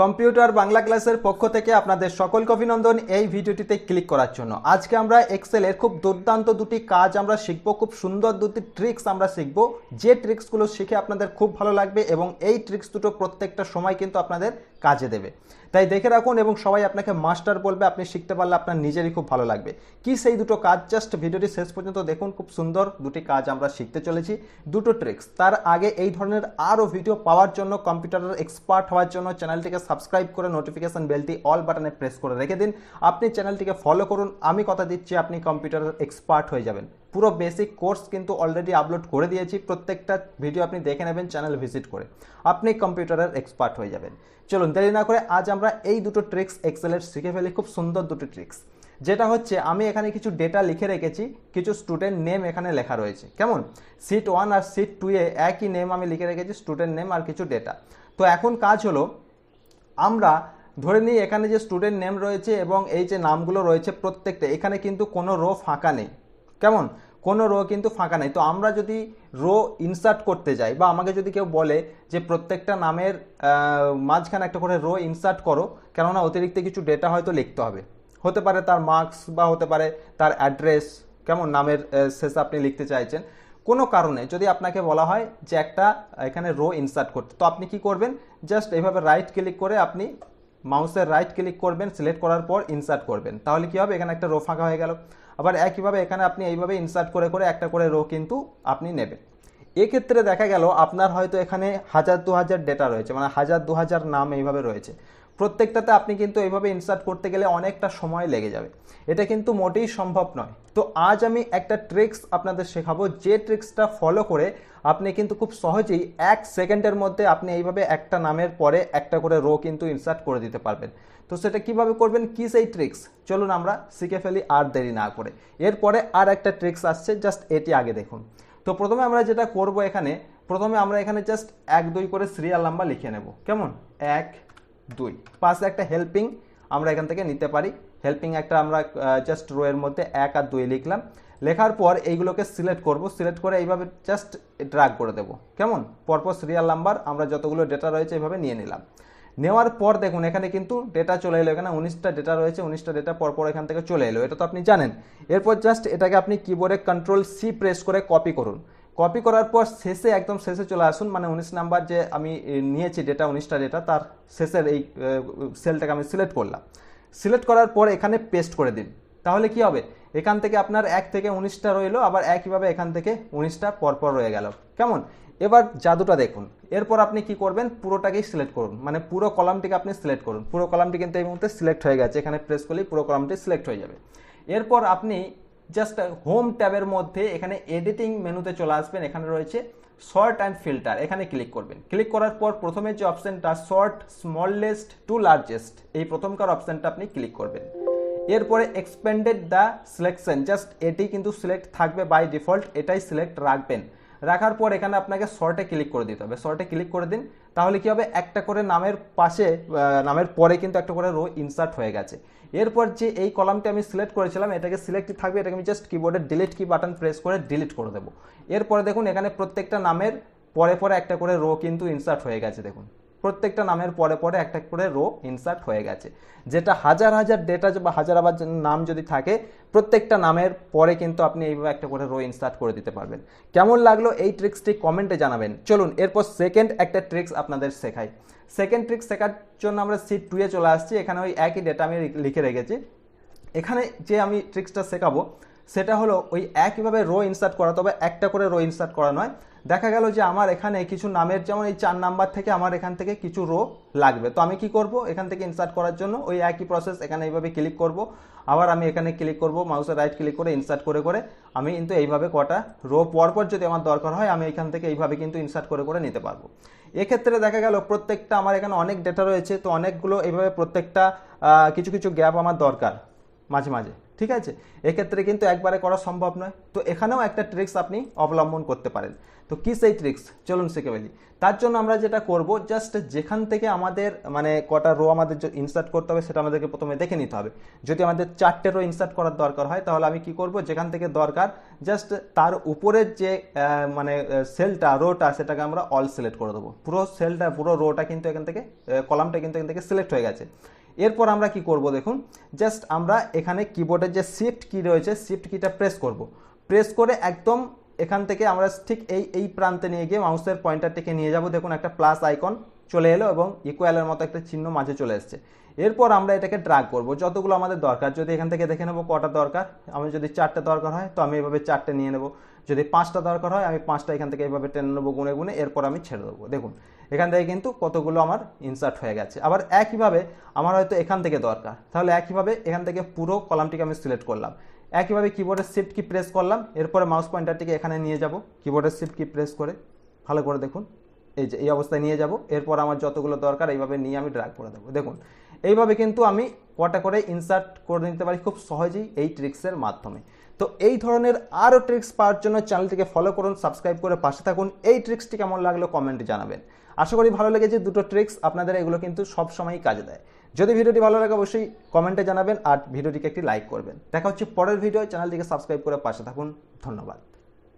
Computer Bangla ক্লাসের পক্ষ থেকে আপনাদের সকলকে অভিনন্দন এই ভিডিওটিতে ক্লিক করার জন্য। আজকে আমরা এক্সেলের খুব দুর্দান্ত দুটি কাজ আমরা শিখব, খুব সুন্দর দুটি ট্রিক্স আমরা শিখব। যে ট্রিক্সগুলো শিখে আপনাদের খুব ভালো লাগবে এবং এই ট্রিক্স দুটো প্রত্যেকটা সময় কিন্তু আপনাদের কাজে দেবে। তাই দেখে রাখুন এবং সবাই আপনাকে মাস্টার বলবে, আপনি শিখতে পারলে আপনার নিজেরই খুব ভালো লাগবে। কি সেই দুটো কাজ? জাস্ট ভিডিওটি শেষ পর্যন্ত দেখুন, খুব সুন্দর দুটি কাজ আমরা শিখতে চলেছি। দুটো ট্রিক্স তার আগে এই ধরনের আরও ভিডিও পাওয়ার জন্য কম্পিউটারের এক্সপার্ট হওয়ার জন্য চ্যানেলটিকে সাবস্ক্রাইব করে নোটিফিকেশন বেলটি অল বাটনে প্রেস করে রেখে দিন। আপনি চ্যানেলটিকে ফলো করুন। আমি কথা দিচ্ছি, আপনি কম্পিউটারের এক্সপার্ট হয়ে যাবেন। পুরো বেসিক কোর্স কিন্তু অলরেডি আপলোড করে দিয়েছি। প্রত্যেকটা ভিডিও আপনি দেখে নেবেন চ্যানেল ভিজিট করে। আপনি কম্পিউটারের এক্সপার্ট হয়ে যাবেন। চলুন, দেরি না করে আজ আমরা এই দুটো ট্রিক্স এক্সেলের শিখে ফেলি, খুব সুন্দর দুটো ট্রিক্স যেটা হচ্ছে, আমি এখানে কিছু ডেটা লিখে রেখেছি, কিছু স্টুডেন্ট নেম এখানে লেখা রয়েছে। কেমন? সিট ওয়ান আর সিট টু এ একই নেম আমি লিখে রেখেছি স্টুডেন্ট নেম আর কিছু ডেটা তো এখন কাজ হলো, আমরা ধরে নিই, এখানে যে স্টুডেন্ট নেম রয়েছে এবং এই যে নামগুলো রয়েছে প্রত্যেকটা, এখানে কিন্তু কোনো রো ফাঁকা নেই। কেমন? কোনো রো কিন্তু ফাঁকা নেই। তো আমরা যদি রো ইনসার্ট করতে যাই বা আমাকে যদি কেউ বলে যে প্রত্যেকটা নামের মাঝখানে একটা করে রো ইনসার্ট করো, কেননা অতিরিক্ত কিছু ডেটা হয়তো লিখতে হবে। হতে পারে তার মার্কস বা হতে পারে তার অ্যাড্রেস কেমন? নামের শেষে আপনি লিখতে চাইছেন। কোনো কারণে যদি আপনাকে বলা হয় যে একটা, এখানে রো ইনসার্ট করতে, তো আপনি কি করবেন? জাস্ট এইভাবে রাইট ক্লিক করে আপনি মাউসের রাইট ক্লিক করবেন সিলেক্ট করার পর ইনসার্ট করবেন। তাহলে কি হবে? এখানে একটা রো ফাঁকা হয়ে গেল। আবার একইভাবে এখানে আপনি এইভাবে ইনসার্ট করে করে একটা করে রো কিন্তু আপনি নেবেন। এক্ষেত্রে দেখা গেল, আপনার হয়তো এখানে হাজার দু হাজার ডেটা রয়েছে মানে হাজার দু হাজার নাম এইভাবে রয়েছে। প্রত্যেকটাতে আপনি কিন্তু এইভাবে ইনসার্ট করতে গেলে অনেকটা সময় লেগে যাবে। এটা কিন্তু মোটেই সম্ভব নয়। তো আজ আমি একটা ট্রিক্স আপনাদের শেখাবো, যে ট্রিক্সটা ফলো করে আপনি কিন্তু খুব সহজেই এক সেকেন্ডের মধ্যে আপনি এইভাবে একটা নামের পরে একটা করে রো কিন্তু ইনসার্ট করে দিতে পারবেন। তো সেটা কীভাবে করবেন, কি সেই ট্রিক্স চলুন আমরা শিখে ফেলি আর দেরি না করে। এরপরে আর একটা ট্রিক্স আসছে জাস্ট এটি আগে দেখুন। তো প্রথমে আমরা যেটা করব এখানে, প্রথমে আমরা এখানে জাস্ট এক দুই করে সিরিয়াল নাম্বার লিখে নেব। কেমন? এক দুই। পাশে একটা হেল্পিং আমরা এখান থেকে নিতে পারি। হেল্পিং একটা আমরা জাস্ট রোয়ের মধ্যে এক আর দুই লিখলাম। লেখার পর এইগুলোকে সিলেক্ট করব। সিলেক্ট করে এইভাবে জাস্ট ড্রাগ করে দেবো। কেমন? পরপর সিরিয়াল নাম্বার আমরা যতগুলো ডেটা রয়েছে এইভাবে নিয়ে নিলাম। নেওয়ার পর দেখুন, এখানে কিন্তু ডেটা চলে এলো। এখানে উনিশটা ডেটা রয়েছে, উনিশটা ডেটা পরপর এখান থেকে চলে এলো। এটা তো আপনি জানেন। এরপর জাস্ট এটাকে আপনি কিবোর্ডে কন্ট্রোল সি প্রেস করে কপি করুন। কপি করার পর শেষে একদম শেষে চলে আসুন। মানে উনিশ নাম্বার যে আমি নিয়েছি ডেটা উনিশটা ডেটা তার শেষের এই সেলটাকে আমি সিলেক্ট করলাম। সিলেক্ট করার পর এখানে পেস্ট করে দিন। তাহলে কি হবে? এখান থেকে আপনার এক থেকে উনিশটা রইল, আবার একইভাবে এখান থেকে উনিশটা পরপর রয়ে গেল। কেমন? এবার জাদুটা দেখুন। এরপর আপনি কি করবেন? পুরোটাকেই সিলেক্ট করুন। মানে পুরো কলামটিকে আপনি সিলেক্ট করুন। পুরো কলামটি কিন্তু এই মুহূর্তে সিলেক্ট হয়ে গেছে। এখানে প্রেস করলেই পুরো কলামটি সিলেক্ট হয়ে যাবে। এরপর আপনি জাস্ট হোম ট্যাবের মধ্যে এখানে এডিটিং মেনুতে চলে আসবেন। এখানে রয়েছে শর্ট অ্যান্ড ফিল্টার এখানে ক্লিক করবেন। ক্লিক করার পর প্রথমে যে অপশনটা শর্ট স্মলেস্ট টু লার্জেস্ট এই প্রথমকার অপশনটা আপনি ক্লিক করবেন। এরপরে এক্সপেন্ডেড দ্য সিলেকশন জাস্ট এটি কিন্তু সিলেক্ট থাকবে বাই ডিফল্ট এটাই সিলেক্ট রাখবেন। রাখার পর এখানে আপনাকে শর্টে ক্লিক করে দিতে হবে। শর্টে ক্লিক করে দিন। তাহলে কি হবে? একটা করে নামের পাশে নামের পরে কিন্তু একটা করে রো ইনসার্ট হয়ে গেছে। এরপর যে এই কলামটি আমি সিলেক্ট করেছিলাম, এটাকে সিলেক্ট থাকবে, এটাকে আমি জাস্ট কিবোর্ডের ডিলিট কি বাটন প্রেস করে ডিলিট করে দেবো। এরপরে দেখুন, এখানে প্রত্যেকটা নামের পরে পরে একটা করে রো কিন্তু ইনসার্ট হয়ে গেছে, দেখুন। প্রত্যেকটা নামের পরে পরে একটা করে রো ইনসার্ট হয়ে গেছে। যেটা হাজার হাজার ডেটা বা হাজার আবার নাম যদি থাকে, প্রত্যেকটা নামের পরে কিন্তু আপনি এইভাবে একটা করে রো ইনসার্ট করে দিতে পারবেন। কেমন লাগল এই ট্রিক্সটি কমেন্টে জানাবেন। চলুন, এরপর সেকেন্ড একটা ট্রিক্স আপনাদের শেখাই। সেকেন্ড ট্রিক্স শেখার জন্য আমরা সিট টুয়ে চলে আসছি। এখানে ওই একই ডেটা আমি লিখে রেখেছি। এখানে যে আমি ট্রিক্সটা শেখাবো, সেটা হলো ওই একইভাবে রো ইনসার্ট করা, তবে একটা করে রো ইনসার্ট করা নয়। দেখা গেল যে আমার এখানে কিছু নামের যেমন এই চার নাম্বার থেকে আমার এখান থেকে কিছু রো লাগবে। তো আমি কি করব? এখান থেকে ইনসার্ট করার জন্য ওই একই প্রসেস এখানে এইভাবে ক্লিক করব। আবার আমি এখানে ক্লিক করব মাউসের রাইট ক্লিক করে ইনসার্ট করে করে। আমি কিন্তু এইভাবে কটা রো পরপর যদি আমার দরকার হয়, আমি এখান থেকে এইভাবে কিন্তু ইনসার্ট করে করে নিতে পারব। এক্ষেত্রে দেখা গেল প্রত্যেকটা আমার এখানে অনেক ডেটা রয়েছে, তো অনেকগুলো এইভাবে প্রত্যেকটা কিছু কিছু গ্যাপ আমার দরকার মাঝে মাঝে। ঠিক আছে? এক্ষেত্রে কিন্তু একবারে করা সম্ভব নয়। তো এখানেও একটা ট্রিক্স আপনি অবলম্বন করতে পারেন। তো কী সেই ট্রিক্স চলুন শিখে ফেলি। তার জন্য আমরা যেটা করব জাস্ট যেখান থেকে আমাদের মানে কটা রো আমাদের ইনসার্ট করতে হবে, সেটা আমাদেরকে প্রথমে দেখে নিতে হবে। যদি আমাদের চারটে রো ইনসার্ট করার দরকার হয়, তাহলে আমি কি করব? যেখান থেকে দরকার জাস্ট তার উপরের যে মানে সেলটা রোটা সেটাকে আমরা অল সিলেক্ট করে দেবো। পুরো সেলটা পুরো রোটা কিন্তু এখান থেকে কলামটা কিন্তু এখান থেকে সিলেক্ট হয়ে গেছে। এরপর আমরা কি করব দেখুন? জাস্ট আমরা এখানে কিবোর্ডের যে শিফট কি রয়েছে শিফট কিটা প্রেস করব। প্রেস করে একদম এখান থেকে আমরা ঠিক এই এই প্রান্তে নিয়ে গিয়ে মাউসের পয়েন্টারটিকে নিয়ে যাব। দেখুন একটা প্লাস আইকন চলে এলো এবং ইকুয়ালের মতো একটা চিহ্ন মাঝে চলে এসছে। এরপর আমরা এটাকে ড্রাগ করব। যতগুলো আমাদের দরকার, যদি এখান থেকে দেখে নেব কটা দরকার, আমি যদি চারটে দরকার হয়, তো আমি এভাবে চারটে নিয়ে নেব। যদি পাঁচটা দরকার হয়, আমি পাঁচটা এখান থেকে এভাবে টেনে নেব গুনে গুনে, এরপর আমি ছেড়ে দেবো। দেখুন, এখান থেকে কিন্তু কতগুলো আমার ইনসার্ট হয়ে গেছে। আবার একইভাবে আমার হয়তো এখান থেকে দরকার। তাহলে একইভাবে এখান থেকে পুরো কলামটিকে আমি সিলেক্ট করলাম। একইভাবে কিবোর্ডের শিফট কি প্রেস করলাম, এরপরে মাউস পয়েন্টারটিকে এখানে নিয়ে যাব। কিবোর্ডের শিফট কি প্রেস করে, ভালো করে দেখুন। এই যে, এই অবস্থায় নিয়ে যাব। এরপর আমার যতগুলো দরকার, এইভাবে নিয়ে আমি ড্রাগ করে দেবো। দেখুন, এইভাবে কিন্তু আমি কটা করে ইনসার্ট করে নিতে পারি খুব সহজেই এই ট্রিক্সের মাধ্যমে। তো এই ধরনের আরও ট্রিক্স পাওয়ার জন্য চ্যানেলটিকে ফলো করুন সাবস্ক্রাইব করে পাশে থাকুন। এই ট্রিক্সটি কেমন লাগল কমেন্টে জানাবেন। আশা করি ভালো লেগেছে দুটো ট্রিক্স আপনাদের এগুলো কিন্তু সব সময়ই কাজে দেয়। যদি ভিডিওটি ভালো লাগে অবশ্যই কমেন্টে জানাবেন আর ভিডিওটিকে একটি লাইক করবেন। দেখা হচ্ছে পরের ভিডিও চ্যানেলটিকে সাবস্ক্রাইব করে পাশে থাকুন। ধন্যবাদ।